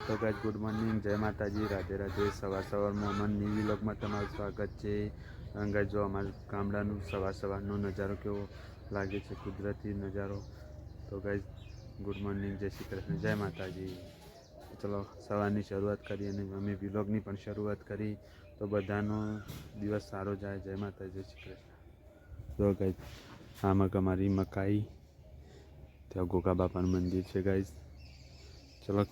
તો ગાજ good morning જય માતાજી, રાધે રાધે, સવાર સવારમાં અમન ન્યૂ વ્લોગમાં તમારું સ્વાગત છે. ગાઈઝ જો અમારા ગામડાનું સવાર સવારનો નજારો કેવો લાગે છે, કુદરતી નજારો. તો ગાઈઝ ગુડ મોર્નિંગ જય શ્રી કૃષ્ણ, જય માતાજી. ચલો, સવારની શરૂઆત કરી અને અમે વ્લોગની પણ શરૂઆત કરી. તો બધાનો દિવસ સારો જાય, જય માતાજી, જય શ્રી કૃષ્ણ. તો ગાઈઝ આમાં અમારી મકાઈ, ત્યાં ગોગા બાપાનું મંદિર છે ગાઈઝ ચલો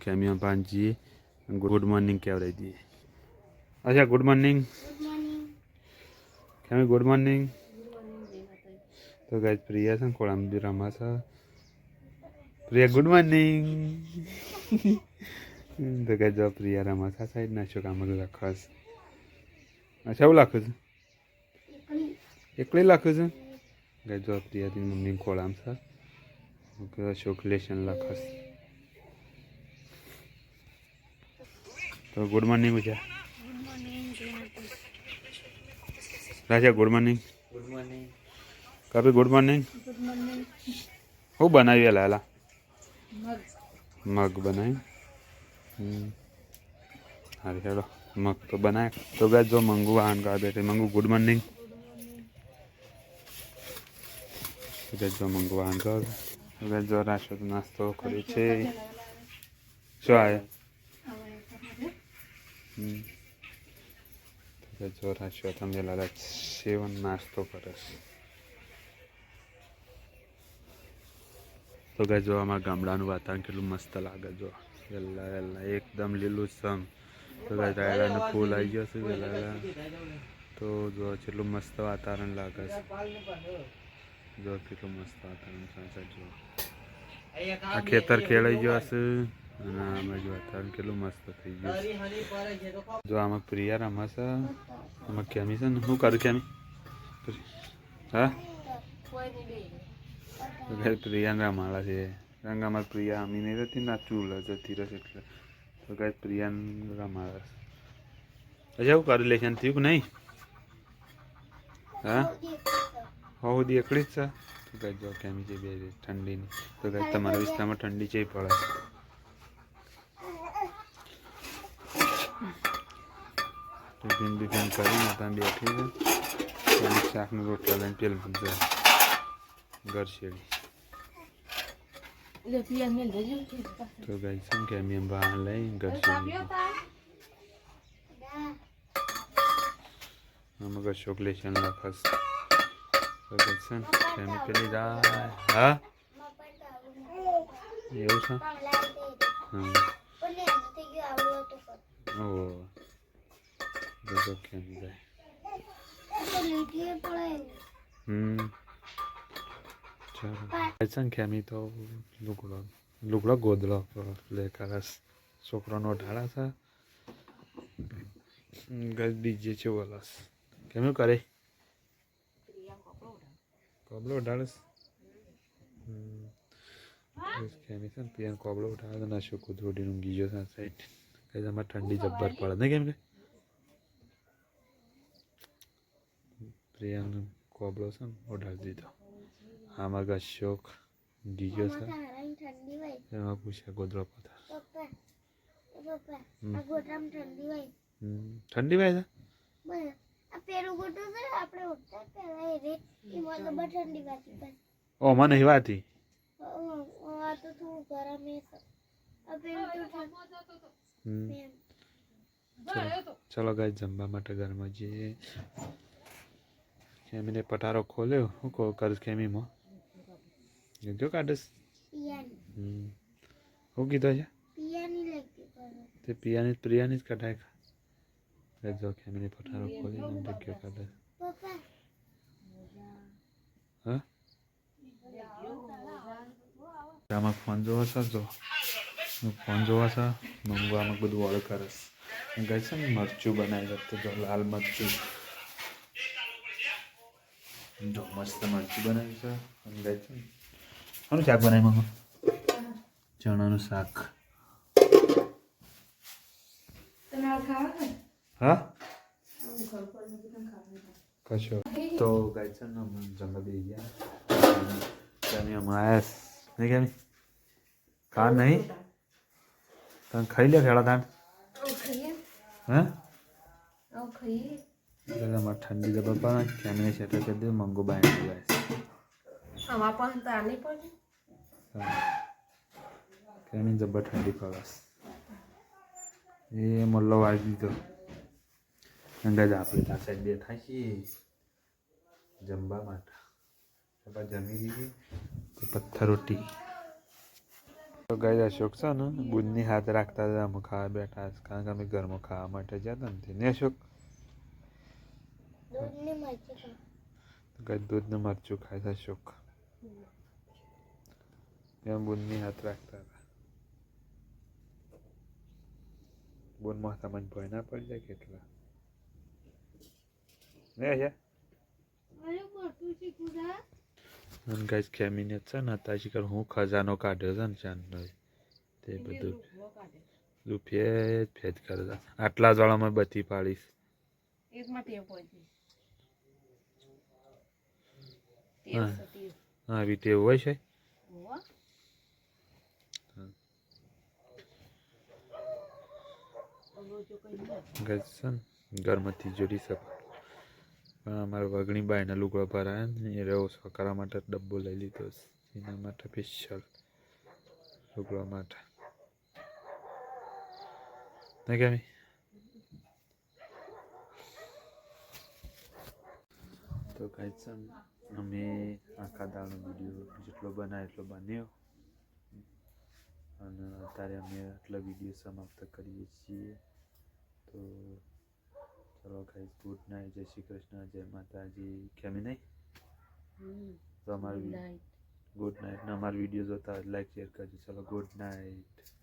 કેમિયા પાંચજીએ ગુડ મોર્નિંગ કહેવડાવી અચ્છા ગુડ મોર્નિંગ. કેમી ગુડ મોર્નિંગ? તો ગાય પ્રિયા છે ને કોળામ બી રમા છે. Priya good morning. તો ગાય જો પ્રિયા રમા છે સાઈડ શું કામ લખવાસ અચ્છા એવું લખું છું? એકલી. લખું છું? ગાય જો પ્રિયાથી મમ્મી કોળામ છે. અશોક લેશન તો good morning Usha Raja good morning. Good morning. કભી ગુડ મોર્નિંગ. હું બનાવી લાલા? મગ. મગ બનાવી. હમ. હારી હેડો મગ તો બનાય. તો ગાય જો મંગુ વાહન કા બેઠે. મંગુ ગુડ મોર્નિંગ. ગાય જો મંગુ વાહન કા ગાય જો રાશો નાસ્તો કર્યો છે. શું આવે હમ તો ગાય જો રાશો તમે લાલા સેવન નાસ્તો કરે છે તો ગાય જો આમાં ગામડાનું વાતાવરણ કેટલું મસ્ત લાગે જો વેલા વેલા એકદમ લીલું સમ. તો ગાય રાયડાનું ફૂલ આવી ગયો છે વેલા તો જો કેટલું મસ્ત વાતાવરણ લાગે છે જો કેટલું મસ્ત વાતાવરણ છે જો આ ખેતર ખેડાઈ ગયો હશે. અને આમાં જો કેટલું મસ્ત થઈ ગયું. જો આમાં પ્રિયા રમાશે આમાં કેમી છે ને? શું કરું કેમી? હા? પ્રિયાને રમાડા છે. કારણ કે અમારે પ્રિયા અમી નહીં રહેતી ના ચૂલ જતી રહેશે એટલે. તો કાંઈ પ્રિયાને રમાડા છે. અચ્છા એવું કરી લેશન થયું કે નહીં? હા? હો સુધી એકલી જ છે? તો કાંઈ જો કેમી છે બે ઠંડીની. તો કાંઈ તમારા વિસ્તારમાં ઠંડી છે પડે. ટિફિન બિફિન કરીને ત્યાં બેઠી છે. અને શાકનું રોટલા લઈને પેલ ઘર શેડી લે પિયા મેલ દેજો તો. ગાઈ છે કે અમે બહાર લઈ ઘર શેડી આમાં અશોક લેશન લખસ. તો ગાઈ છે કે અમે પેલી જાય. હા? એવું છે? હા. ઓ તો કેમ है हम्म चलो ऐसा क्या કેમી તો લુગડો લુગડો ગોદડો લે કરસ છોકરાનો ઢાળા છે ગજ ડીજે છે બોલસ કેમ કરે કોબલો ઉઠાડસ કેમી છે પિયાન કોબલો ઉઠાડે ના શું કુદરોડી ગીજો સાઈડ કઈ તમારે ઠંડી જબ્બર પડે ને કેમ કે પ્રિયાનો કોબલો છે ને ઉડાડી દીધો આમાં અશોક ગીગો છે એમાં પૂછ્યા ગોદરો પથાર. ઠંડી વાય છે ઓ મને નહીં વાતી ચલો ગાય જમવા માટે ઘરમાં જઈએ કેમીને પટારો ખોલ્યો હું કહું કરીશ કેમીમાં જો કાઢીશ હમ શું કીધું છે તે પિયાની પ્રિયાની જ કઢાય ખા જો કેમીને પટારો ખોલી ને જગ્યા કાઢે હા આમાં ફોન જોવો છો જો ફોન જોવો છો મંગુ આમાં બધું ઓર્ડર કરે છે ગઈ છે ને મરચું બનાવી તો જો લાલ મરચું જો મસ્ત મરચું બનાવ્યું છે અંદર છે શાનું શાક બનાવી મંગુ ચણાનું શાક હા કશો તો ગાય છે ને અમે જમવા બેસી ગયા તમે હમણાં નહીં કેમ ખા નહીં તમે ખાઈ લે ખેડા તાણ હા હે ખાઈએ અમારે ઠંડી જબર પણ કેમેરા સેટર કરી દે મંગો બાય જાય હવા પણ તો આની પડે? કેની જબર ઠંડી પડે એ મલ્લો વાગી તો અંદાજ આપણે ત્યાં સાઈડ બેઠા છીએ. જમવા માટે. તો જમી લીધી. તો પથ્થર રોટી તો ગાય અશોક છે ને બુધની હાથ રાખતા હતા અમે ખાવા બેઠા કારણ કે અમે ઘરમાં ખાવા માટે જતા નથી. ને અશોક? તો દૂધ ને મરચું ખાય છે શુક એમ બુનની હાથ રાખતા હતા. બોન માથામાં ભય ના પડી જાય કેટલા. ને છે અને ગાઈસ કેમિનેટ છે ને અત્યારે કર હું ખજાનો કાઢ્યો છે ને ચાંદનો. તે બધું રૂપિયે ફેદ ફેદ કરે આટલા જળામાં બધી પાડીશ. એક માં ટેવ પડી હા. આવી ટેવ હોય છે? હોવા ઘરમાંથી જોડી છે. પણ અમારા વગણી બાયના લુગડો ભરાયા ને એ રહ્યો કરવા માટે ડબ્બો લઈ લીધો એના માટે સ્પેશિયલ લુગડા માટે. ને કેમી તો ગાઈસ છે ને અમે આખા દાળનો વીડિયો જેટલો બનાવે એટલો બન્યો. અને અત્યારે અમે આટલા વીડિયો સમાપ્ત કરીએ છીએ. તો ચલો ગાઈઝ ગુડ નાઇટ જય શ્રી કૃષ્ણ. જય માતાજી. ખેમી નહીં? તો અમારું ગુડ નાઇટ ને અમારો વીડિયો જોતા લાઈક શેર કરજો. ચલો ગુડ નાઇટ